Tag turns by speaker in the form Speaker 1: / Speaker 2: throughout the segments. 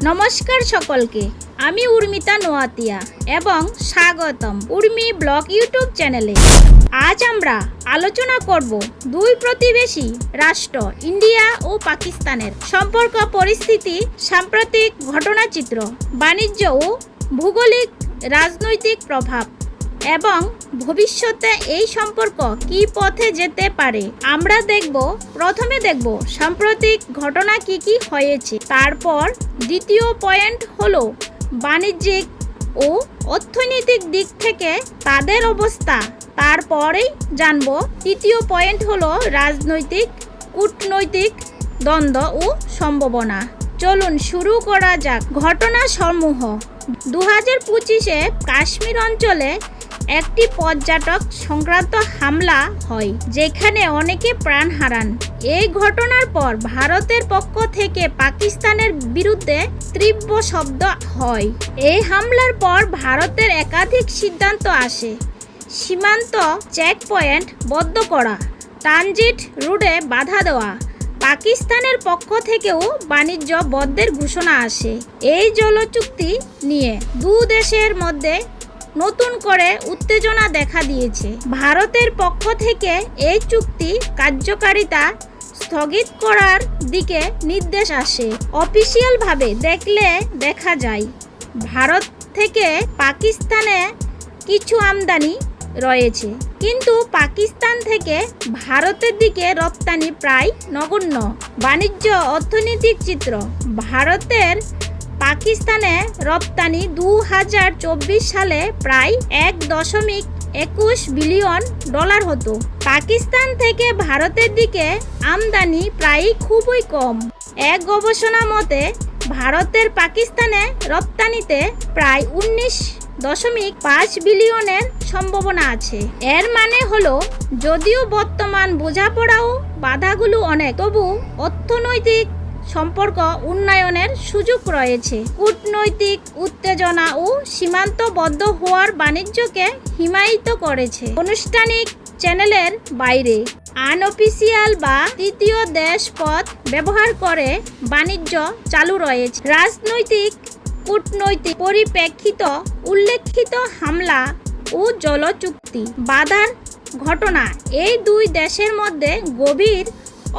Speaker 1: নমস্কার সকলকে, আমি উর্মিতা নোয়াতিয়া এবং স্বাগতম উর্মি ব্লগ ইউটিউব চ্যানেলে। আজ আমরা আলোচনা করব দুই প্রতিবেশী রাষ্ট্র, ইন্ডিয়া ও পাকিস্তানের সম্পর্ক, পরিস্থিতি, সাম্প্রতিক ঘটনাচিত্র, বাণিজ্য ও ভৌগোলিক রাজনৈতিক প্রভাব। এবং ভবিষ্যতে এই সম্পর্ক কি পথে যেতে পারে? আমরা দেখব, প্রথমে দেখব সাম্প্রতিক ঘটনা কি কি হয়েছে। তারপর দ্বিতীয় পয়েন্ট হলো বাণিজ্যিক ও অর্থনৈতিক দিক থেকে তাদের অবস্থা। তারপরেই জানব, তৃতীয় পয়েন্ট হলো রাজনৈতিক, কূটনৈতিক দ্বন্দ্ব ও সম্ভাবনা। চলুন শুরু করা যাক। ঘটনা সমূহ দু হাজার পঁচিশে কাশ্মীর অঞ্চলে একটি পর্যটক সংক্রান্ত হামলা হয়, যেখানে অনেকে প্রাণ হারান। এই ঘটনার পর ভারতের পক্ষ থেকে পাকিস্তানের বিরুদ্ধে তীব্র শব্দ হয়। এই হামলার পর ভারতের একাধিক সিদ্ধান্ত আসে। সীমান্ত চেক পয়েন্ট বদ্ধ করা, ট্রানজিট রুটে বাধা দেওয়া, পাকিস্তানের পক্ষ থেকেও বাণিজ্য বদ্ধের ঘোষণা আসে। এই জলচুক্তি নিয়ে দু দেশের মধ্যে নতুন করে উত্তেজনা দেখা দিয়েছে। ভারতের পক্ষ থেকে এই চুক্তি কার্যকারিতা স্থগিত করার দিকে নির্দেশ আসে। অফিসিয়ালভাবে দেখলে দেখা যায়, ভারত থেকে পাকিস্তানে কিছু আমদানি রয়েছে। কিন্তু পাকিস্তান থেকে ভারতের দিকে রপ্তানি প্রায় নগণ্য। বাণিজ্য অর্থনৈতিক চিত্র, ভারতের পাকিস্তানে রপ্তানি দু হাজার চব্বিশ সালে প্রায় এক দশমিক একুশ বিলিয়ন ডলার হতো। পাকিস্তান থেকে ভারতের দিকে আমদানি প্রায় খুবই কম। এক গবেষণা মতে, ভারতের পাকিস্তানে রপ্তানিতে প্রায় উনিশ দশমিক পাঁচ বিলিয়নের সম্ভাবনা আছে। এর মানে হলো, যদিও বর্তমান বোঝাপড়াও বাধাগুলো অনেক, তবু অর্থনৈতিক সম্পর্ক উন্নয়নের সুযোগ রয়েছে। কূটনৈতিক উত্তেজনা ও সীমান্তবদ্ধ হওয়ার বাণিজ্যকে হিমায়িত করেছে আনুষ্ঠানিক চ্যানেলের বাইরে। আনঅফিসিয়াল বা তৃতীয় দেশ পথ ব্যবহার করে বাণিজ্য চালু রয়েছে। রাজনৈতিক, কূটনৈতিক পরিপ্রেক্ষিত উল্লেখিত হামলা ও জলচুক্তি। বাধার ঘটনা, এই দুই দেশের মধ্যে গভীর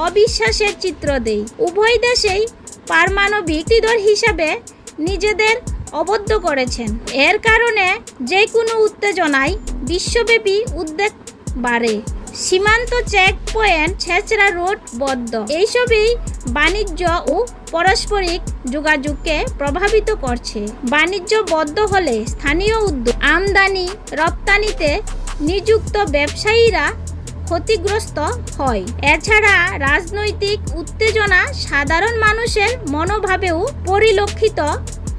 Speaker 1: অবিশ্বাসের চিত্র দেই। উভয় দেশেই পারমাণবিক শক্তিধর হিসাবে নিজেদের অবদ্ধ করেছেন। এর কারণে যে কোনো উত্তেজনায় বিশ্বব্যাপী উদ্বেগ বাড়ে। সীমান্ত চেক পয়েন্ট ছেচড়া রোড বদ্ধ। এইসবই বাণিজ্য ও পারস্পরিক যোগাযোগকে প্রভাবিত করছে। বাণিজ্য বদ্ধ হলে স্থানীয় উদ্যোগ আমদানি রপ্তানিতে নিযুক্ত ব্যবসায়ীরা ক্ষতিগ্রস্ত হয়। এছাড়া রাজনৈতিক উত্তেজনা সাধারণ মানুষের মনোভাবেও পরিলক্ষিত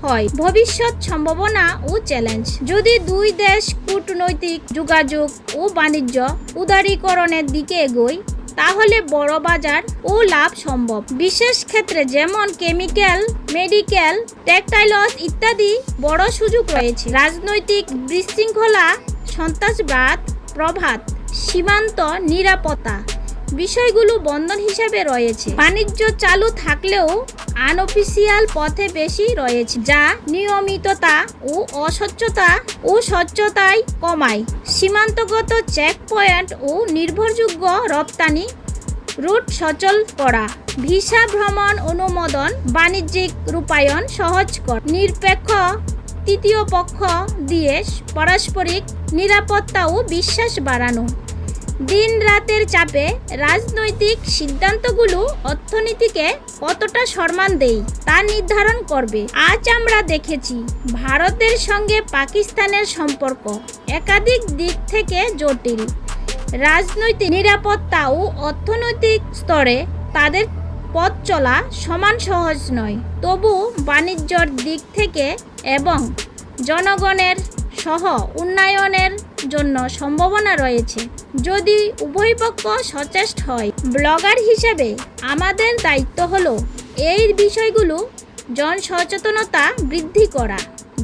Speaker 1: হয়। ভবিষ্যৎ সম্ভাবনা ও চ্যালেঞ্জ যদি দুই দেশ কূটনৈতিক যোগাযোগ ও বাণিজ্য উদারীকরণের দিকে এগোয়, তাহলে বড় বাজার ও লাভ সম্ভব। বিশেষ ক্ষেত্রে যেমন কেমিক্যাল মেডিকেল টেক্সটাইলস ইত্যাদি বড় সুযোগ রয়েছে। রাজনৈতিক বিশৃঙ্খলা, সন্ত্রাসবাদ, প্রভাত সীমান্ত নিরাপত্তা। বিষয়গুলো বন্ধন হিসাবে রয়েছে। বাণিজ্য চালু থাকলেও আনঅফিসিয়াল পথে বেশি রয়েছে, যা নিয়মিততা ও অস্বচ্ছতা ও স্বচ্ছতায় কমায়। সীমান্তগত চেক পয়েন্ট ও নির্ভরযোগ্য রপ্তানি রুট সচল করা। ভিসা ভ্রমণ অনুমোদন বাণিজ্যিক রূপায়ণ সহজ কর। নিরপেক্ষ তৃতীয় পক্ষ দিয়ে পারস্পরিক নিরাপত্তা ও বিশ্বাস বাড়ানো। দিন রাতের চাপে রাজনৈতিক সিদ্ধান্তগুলো অর্থনীতিকে কতটা সম্মান দেয় তা নির্ধারণ করবে। আজ আমরা দেখেছি ভারতের সঙ্গে পাকিস্তানের সম্পর্ক একাধিক দিক থেকে জটিল। রাজনৈতিক নিরাপত্তা ও অর্থনৈতিক স্তরে তাদের পথ চলা সমান সহজ নয়। তবু বাণিজ্যর দিক থেকে এবং জনগণের সহ উন্নয়নের জন্য সম্ভাবনা রয়েছে। যদি উভয় পক্ষ সচেষ্ট হয়, ব্লগার হিসেবে আমাদের দায়িত্ব হলো এই বিষয়গুলো জন সচেতনতা বৃদ্ধি করা,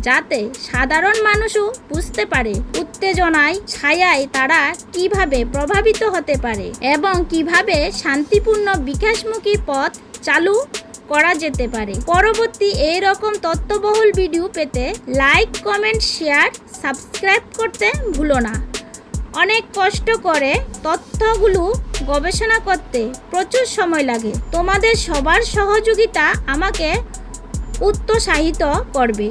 Speaker 1: যাতে সাধারণ মানুষও বুঝতে পারে উত্তেজনায় ছায়ায় তারা কীভাবে প্রভাবিত হতে পারে এবং কীভাবে শান্তিপূর্ণ বিকাশমুখী পথ চালু করা যেতে পারে। পরবর্তী এই রকম তথ্যবহুল ভিডিও পেতে লাইক, কমেন্ট, শেয়ার, সাবস্ক্রাইব করতে ভুলো না। অনেক কষ্ট করে তথ্যগুলো গবেষণা করতে প্রচুর সময় লাগে। তোমাদের সবার সহযোগিতা আমাকে উৎসাহিত করবে।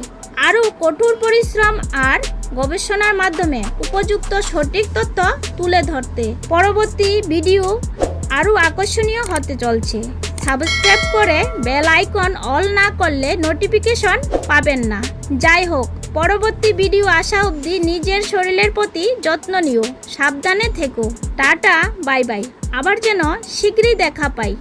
Speaker 1: আরও কঠোর পরিশ্রম আর গবেষণার মাধ্যমে উপযুক্ত সঠিক তথ্য তুলে ধরতে। পরবর্তী ভিডিও আরও আকর্ষণীয় হতে চলছে। সাবস্ক্রাইব করে বেল আইকন অল না করলে নোটিফিকেশন পাবেন না। যাই হোক, পরবর্তী ভিডিও আসা অবধি নিজের শরীরের প্রতি যত্ন নিও। সাবধানে থেকো। Tata, bye bye. আবার যেন শীঘ্রই দেখা পাই।